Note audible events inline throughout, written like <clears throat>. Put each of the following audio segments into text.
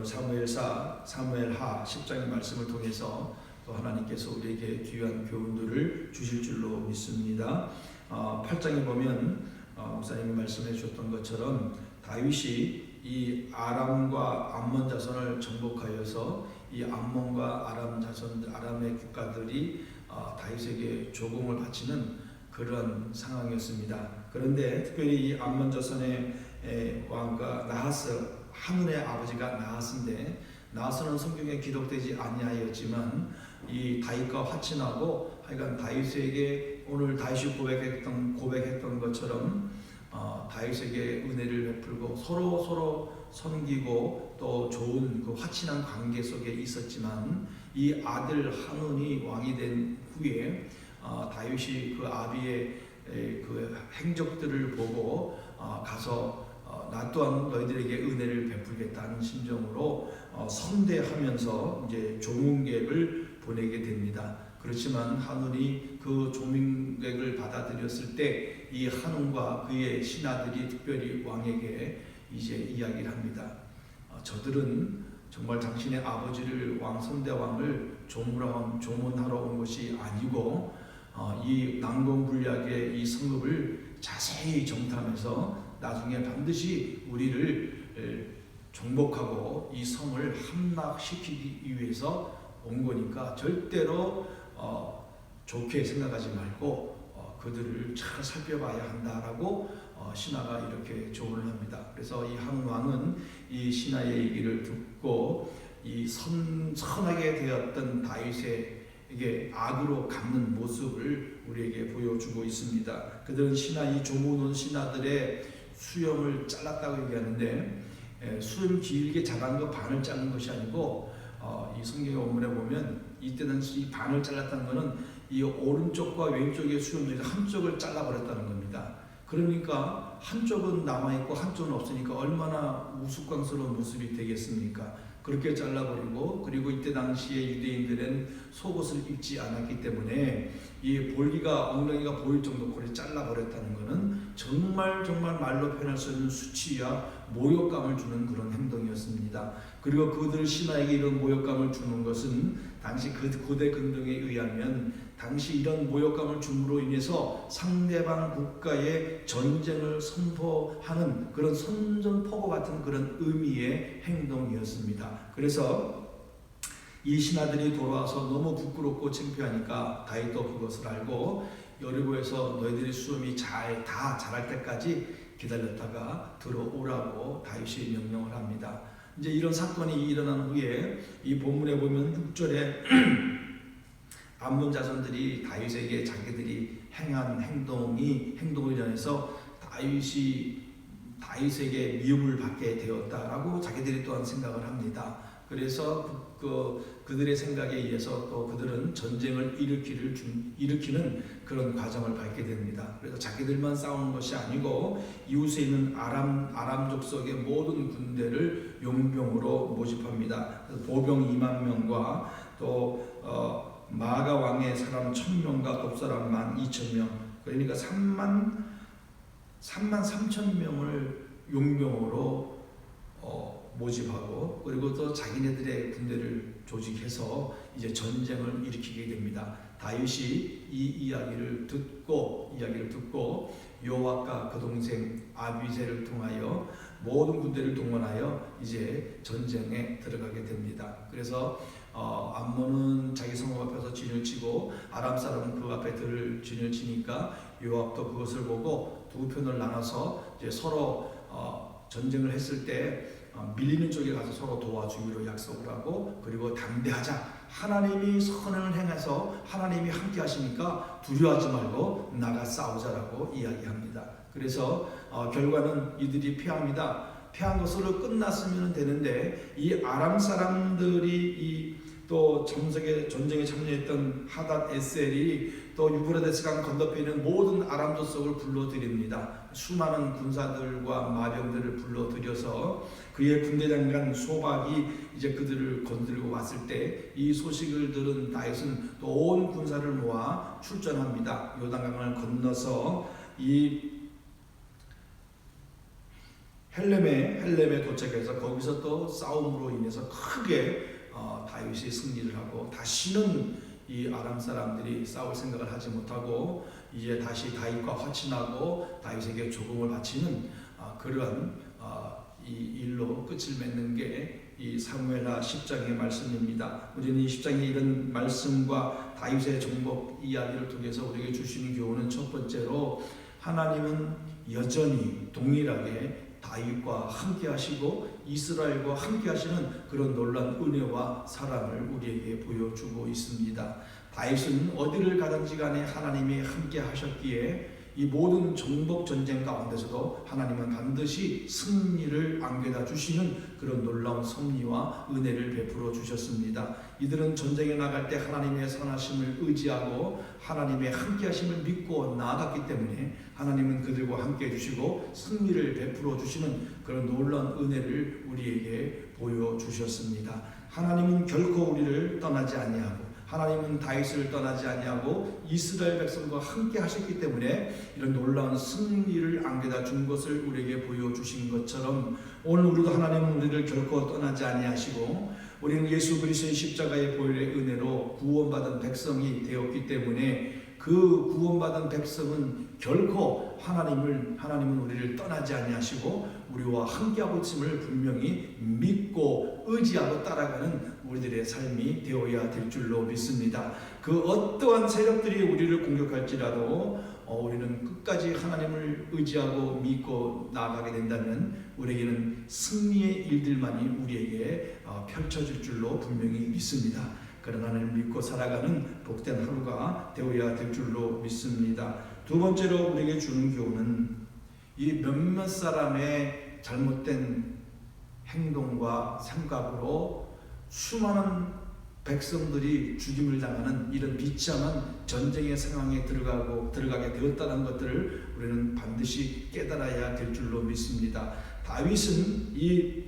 오늘 사무엘사 사무엘하 10장의 말씀을 통해서 또 하나님께서 우리에게 귀한 교훈들을 주실 줄로 믿습니다. 어, 8장에 보면 어, 목사님이 말씀해 주셨던 것처럼 다윗이 이 아람과 암몬 자손을 정복하여서 이 암몬과 아람 자손 아람의 국가들이 어, 다윗에게 조공을 바치는 그런 상황이었습니다. 그런데 특별히 이 암몬 자손의 에, 왕과 나하스 하문의 아버지가 나하스인데 나하스는 성경에 기록되지 아니하였지만 이 다윗과 화친하고 하여간 다윗에게 오늘 다윗이 고백했던 고백했던 것처럼 어, 다윗에게 은혜를 베풀고 서로 서로 섬기고 또 좋은 그 화친한 관계 속에 있었지만 이 아들 하문이 왕이 된 후에 어, 다윗이 그 아비의 에, 그 행적들을 보고 어, 가서 어, 나 또한 너희들에게 은혜를 베풀겠다는 심정으로 어, 선대하면서 이제 조문객을 보내게 됩니다. 그렇지만 한운이 그 조문객을 받아들였을 때 이 한운과 그의 신하들이 특별히 왕에게 이제 이야기를 합니다. 어, 저들은 정말 당신의 아버지를 왕 선대왕을 조문하러, 온 것이 아니고 어, 이 난공불락의 이 성읍을 자세히 정탐해서 나중에 반드시 우리를 정복하고 이 성을 함락시키기 위해서 온 거니까 절대로 어, 좋게 생각하지 말고 어, 그들을 잘 살펴봐야 한다라고 어, 신하가 이렇게 조언을 합니다. 그래서 이 한 왕은 이 신하의 얘기를 듣고 이 선, 선하게 되었던 다윗에게 악으로 갚는 모습을 우리에게 보여주고 있습니다. 그들은 신하 이 조문 온 신하들의 수염을 잘랐다고 얘기하는데 에, 수염 길게 자란 거 반을 자른 것이 아니고 어, 이 성경 원문에 보면 이때는 이 반을 잘랐다는 것은 이 오른쪽과 왼쪽의 수염 중에서 한쪽을 잘라버렸다는 겁니다. 그러니까 한쪽은 남아있고 한쪽은 없으니까 얼마나 우스꽝스러운 모습이 되겠습니까? 그렇게 잘라버리고 그리고 이때 당시에 유대인들은 속옷을 입지 않았기 때문에 이 볼기가 엉덩이가 보일 정도 그렇게 잘라 버렸다는 것은 정말 정말 말로 표현할 수 없는 수치와 모욕감을 주는 그런 행동이었습니다. 그리고 그들 신하에게 이런 모욕감을 주는 것은 당시 그 고대 근동에 의하면 당시 이런 모욕감을 줌으로 인해서 상대방 국가의 전쟁을 선포하는 그런 선전포고 같은 그런 의미의 행동이었습니다. 그래서 이 신하들이 돌아와서 너무 부끄럽고 창피하니까 다윗도 그것을 알고 여리고에서 너희들의 수염이 잘 다 자랄 때까지 기다렸다가 들어오라고 다윗이 명령을 합니다. 이제 이런 사건이 일어난 후에 이 본문에 보면 6절에 <clears throat> 암몬 자손들이 다윗에게 자기들이 행한 행동이 행동을 인해서 다윗이 다윗에게 미움을 받게 되었다라고 자기들이 또한 생각을 합니다. 그래서 그, 그 그 들의 생각에 의해서 또 그들은 전쟁을 일으키를 일으키는 그런 과정을 밟게 됩니다. 그래서 자기들만 싸우는 것이 아니고 이웃에 있는 아람 아람 족 속의 모든 군대를 용병으로 모집합니다. 보병 2만 명과 또 어, 마가 왕의 사람 1000명과 돕사람 12,000명 그러니까 3만 3만 3천 명을 용병으로 어, 모집하고 그리고 또 자기네들의 군대를 조직해서 이제 전쟁을 일으키게 됩니다. 다윗이 이 이야기를 듣고 이야기를 듣고 요압과 그 동생 아비세를 통하여 모든 군대를 동원하여 이제 전쟁에 들어가게 됩니다. 그래서 어, 암몬은 자기 성읍 앞에서 진을 치고 아람 사람은 그 앞에 들 진을 치니까 요압도 그것을 보고 두 편을 나눠서 이제 서로 어, 전쟁을 했을 때 어, 밀리는 쪽에 가서 서로 도와주기로 약속을 하고 그리고 담대하자 하나님이 선을 행해서 하나님이 함께 하시니까 두려워하지 말고 나가 싸우자라고 이야기합니다. 그래서 어, 결과는 이들이 패합니다. 패한 것으로 끝났으면 되는데 이 아람 사람들이 이 또 전쟁에 전쟁에 참여했던 하닷 에셀이 또 유브라데스 강 건너편에 있는 모든 아람 족속을 불러들입니다. 수많은 군사들과 마병들을 불러들여서 그의 군대 장관 소박이 이제 그들을 건들고 왔을 때 이 소식을 들은 다윗은 또 온 군사를 모아 출전합니다. 요단강을 건너서 이 헬렘에 헬렘에 도착해서 거기서 또 싸움으로 인해서 크게 어, 다윗이 승리를 하고 다시는 이 아람 사람들이 싸울 생각을 하지 못하고 이제 다시 다윗과 화친하고 다윗에게 조공을 바치는 아, 그러한 아, 이 일로 끝을 맺는 게 이 사무엘하 10장의 말씀입니다. 우리는 이 10장의 이런 말씀과 다윗의 정복 이야기를 통해서 우리에게 주시는 교훈은 첫 번째로 하나님은 여전히 동일하게 다윗과 함께 하시고 이스라엘과 함께 하시는 그런 놀란 은혜와 사랑을 우리에게 보여주고 있습니다. 다윗은 어디를 가든지 간에 하나님이 함께 하셨기에 이 모든 정복 전쟁 가운데서도 하나님은 반드시 승리를 안겨다 주시는 그런 놀라운 섭리와 은혜를 베풀어 주셨습니다. 이들은 전쟁에 나갈 때 하나님의 선하심을 의지하고 하나님의 함께 하심을 믿고 나아갔기 때문에 하나님은 그들과 함께 해 주시고 승리를 베풀어 주시는 그런 놀라운 은혜를 우리에게 보여 주셨습니다. 하나님은 결코 우리를 떠나지 아니하고 하나님은 다윗을 떠나지 아니하고 이스라엘 백성과 함께 하셨기 때문에 이런 놀라운 승리를 안겨다 준 것을 우리에게 보여주신 것처럼 오늘 우리도 하나님은 우리를 결코 떠나지 아니하시고 우리는 예수 그리스도의 십자가의 보혈의 은혜로 구원받은 백성이 되었기 때문에 그 구원받은 백성은 결코 하나님을 하나님은 우리를 떠나지 아니하시고 우리와 함께하고 있음을 분명히 믿고 의지하고 따라가는 우리들의 삶이 되어야 될 줄로 믿습니다. 그 어떠한 세력들이 우리를 공격할지라도 어, 우리는 끝까지 하나님을 의지하고 믿고 나아가게 된다면 우리에게는 승리의 일들만이 우리에게 어, 펼쳐질 줄로 분명히 믿습니다. 그런 하나님을 믿고 살아가는 복된 하루가 되어야 될 줄로 믿습니다. 두 번째로 우리에게 주는 교훈은 이 몇몇 사람의 잘못된 행동과 생각으로 수많은 백성들이 죽임을 당하는 이런 비참한 전쟁의 상황에 들어가고 들어가게 되었다는 것들을 우리는 반드시 깨달아야 될 줄로 믿습니다. 다윗은 이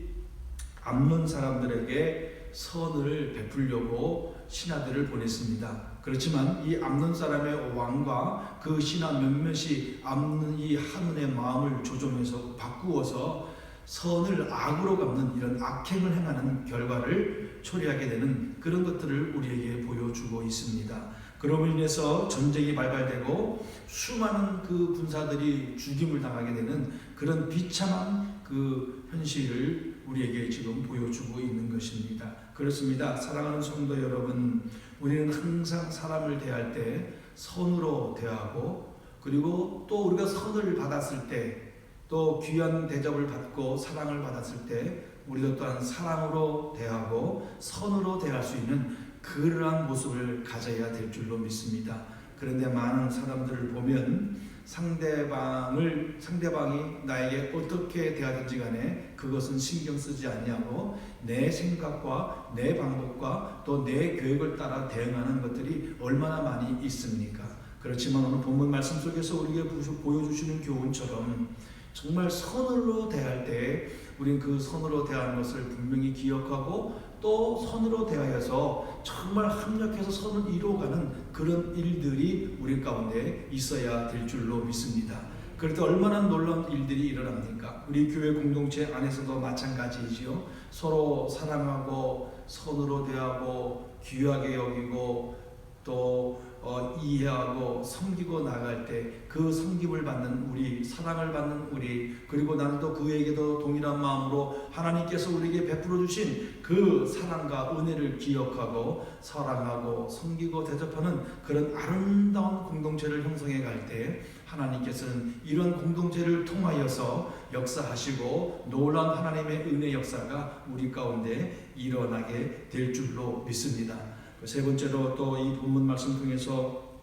암론 사람들에게 선을 베풀려고 신하들을 보냈습니다. 그렇지만 이 암론 사람의 왕과 그 신하 몇몇이 암론 이 한운의 마음을 조종해서 바꾸어서 선을 악으로 갚는 이런 악행을 행하는 결과를 초래하게 되는 그런 것들을 우리에게 보여주고 있습니다. 그로 인해서 전쟁이 발발되고 수많은 그 군사들이 죽임을 당하게 되는 그런 비참한 그 현실을 우리에게 지금 보여주고 있는 것입니다. 그렇습니다. 사랑하는 성도 여러분, 우리는 항상 사람을 대할 때 선으로 대하고 그리고 또 우리가 선을 받았을 때 또 귀한 대접을 받고 사랑을 받았을 때 우리도 또한 사랑으로 대하고 선으로 대할 수 있는 그러한 모습을 가져야 될 줄로 믿습니다. 그런데 많은 사람들을 보면 상대방을 상대방이 나에게 어떻게 대하든지 간에 그것은 신경 쓰지 아니하고 내 생각과 내 방법과 또 내 계획을 따라 대응하는 것들이 얼마나 많이 있습니까? 그렇지만 오늘 본문 말씀 속에서 우리에게 보여주시는 교훈처럼 정말 선으로 대할 때 우리는 그 선으로 대하는 것을 분명히 기억하고 또 선으로 대하여서 정말 합력해서 선을 이루어가는 그런 일들이 우리 가운데 있어야 될 줄로 믿습니다. 그럴 때 얼마나 놀라운 일들이 일어납니까? 우리 교회 공동체 안에서도 마찬가지이지요. 서로 사랑하고 선으로 대하고 귀하게 여기고 또 어, 이해하고 섬기고 나갈 때 그 섬김을 받는 우리 사랑을 받는 우리 그리고 또 그에게도 동일한 마음으로 하나님께서 우리에게 베풀어 주신 그 사랑과 은혜를 기억하고 사랑하고 섬기고 대접하는 그런 아름다운 공동체를 형성해 갈 때 하나님께서는 이런 공동체를 통하여서 역사하시고 놀라운 하나님의 은혜 역사가 우리 가운데 일어나게 될 줄로 믿습니다. 세 번째로 또 이 본문 말씀 통해서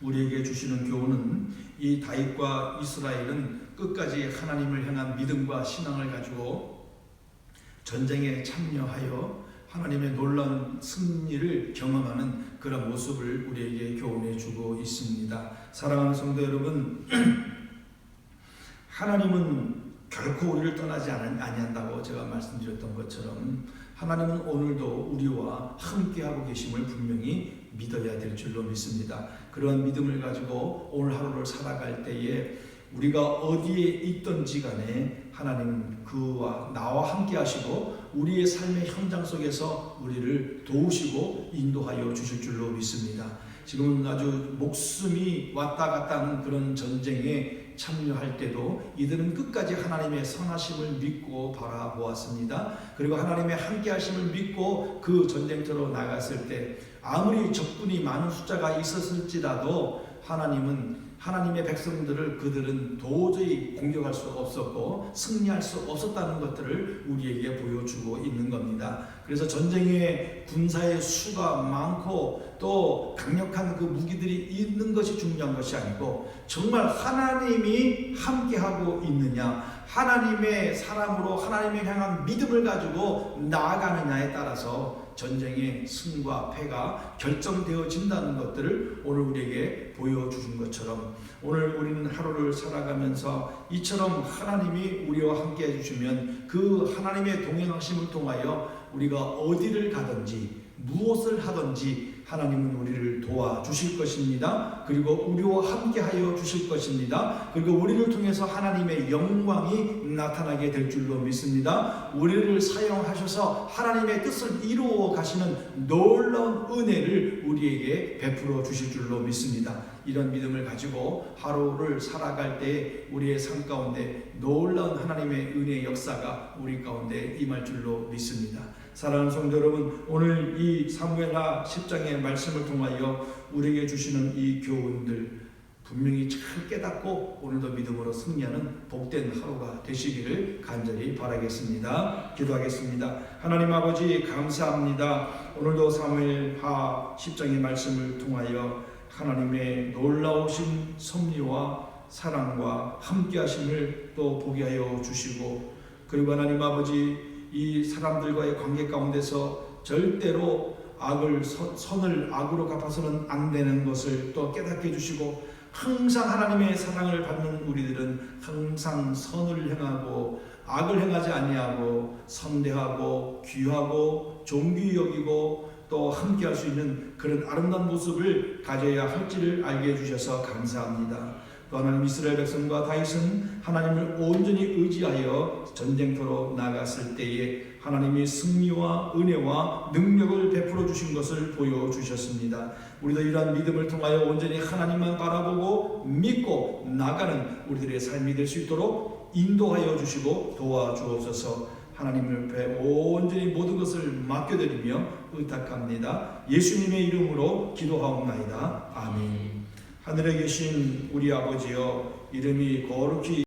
우리에게 주시는 교훈은 이 다윗과 이스라엘은 끝까지 하나님을 향한 믿음과 신앙을 가지고 전쟁에 참여하여 하나님의 놀라운 승리를 경험하는 그런 모습을 우리에게 교훈해 주고 있습니다. 사랑하는 성도 여러분, <clears throat> 하나님은 결코 우리를 떠나지 아니한다고 제가 말씀드렸던 것처럼 하나님은 오늘도 우리와 함께하고 계심을 분명히 믿어야 될 줄로 믿습니다. 그런 믿음을 가지고 오늘 하루를 살아갈 때에 우리가 어디에 있든지 간에 하나님 그와 나와 함께 하시고 우리의 삶의 현장 속에서 우리를 도우시고 인도하여 주실 줄로 믿습니다. 지금은 아주 목숨이 왔다 갔다 하는 그런 전쟁에 참여할 때도 이들은 끝까지 하나님의 선하심을 믿고 바라보았습니다. 그리고 하나님의 함께 하심을 믿고 그 전쟁터로 나갔을 때 아무리 적군이 많은 숫자가 있었을지라도 하나님은 하나님의 백성들을 그들은 도저히 공격할 수 없었고 승리할 수 없었다는 것들을 우리에게 보여주고 있는 겁니다. 그래서 전쟁의 군사의 수가 많고 또 강력한 그 무기들이 있는 것이 중요한 것이 아니고 정말 하나님이 함께하고 있느냐 하나님의 사람으로 하나님을 향한 믿음을 가지고 나아가느냐에 따라서 전쟁의 승과 패가 결정되어진다는 것들을 오늘 우리에게 보여주신 것처럼 오늘 우리는 하루를 살아가면서 이처럼 하나님이 우리와 함께 해주시면 그 하나님의 동행하심을 통하여 우리가 어디를 가든지 무엇을 하든지 하나님은 우리를 도와주실 것입니다. 그리고 우리와 함께 하여 주실 것입니다. 그리고 우리를 통해서 하나님의 영광이 나타나게 될 줄로 믿습니다. 우리를 사용하셔서 하나님의 뜻을 이루어 가시는 놀라운 은혜를 우리에게 베풀어 주실 줄로 믿습니다. 이런 믿음을 가지고 하루를 살아갈 때 우리의 삶 가운데 놀라운 하나님의 은혜의 역사가 우리 가운데 임할 줄로 믿습니다. 사랑하는 성도 여러분, 오늘 이 사무엘하 10장의 말씀을 통하여 우리에게 주시는 이 교훈들 분명히 잘 깨닫고 오늘도 믿음으로 승리하는 복된 하루가 되시기를 간절히 바라겠습니다. 기도하겠습니다. 하나님 아버지 감사합니다. 오늘도 사무엘하 10장의 말씀을 통하여 하나님의 놀라우신 섭리와 사랑과 함께 하심을 또 보게 하여 주시고 그리고 하나님 아버지 이 사람들과의 관계 가운데서 절대로 악을 선- 선을 악으로 갚아서는 안 되는 것을 또 깨닫게 해주시고 항상 하나님의 사랑을 받는 우리들은 항상 선을 행하고 악을 행하지 아니하고 선대하고 귀하고 존귀 여기고 또 함께할 수 있는 그런 아름다운 모습을 가져야 할지를 알게 해주셔서 감사합니다. 또 하나님 이스라엘 백성과 다윗은 하나님을 온전히 의지하여 전쟁터로 나갔을 때에 하나님이 승리와 은혜와 능력을 베풀어 주신 것을 보여 주셨습니다. 우리도 이러한 믿음을 통하여 온전히 하나님만 바라보고 믿고 나가는 우리들의 삶이 될 수 있도록 인도하여 주시고 도와주옵소서. 하나님을 배 온전히 모든 것을 맡겨드리며 의탁합니다. 예수님의 이름으로 기도하옵나이다. 아멘. 하늘에 계신 우리 아버지여 이름이 거룩히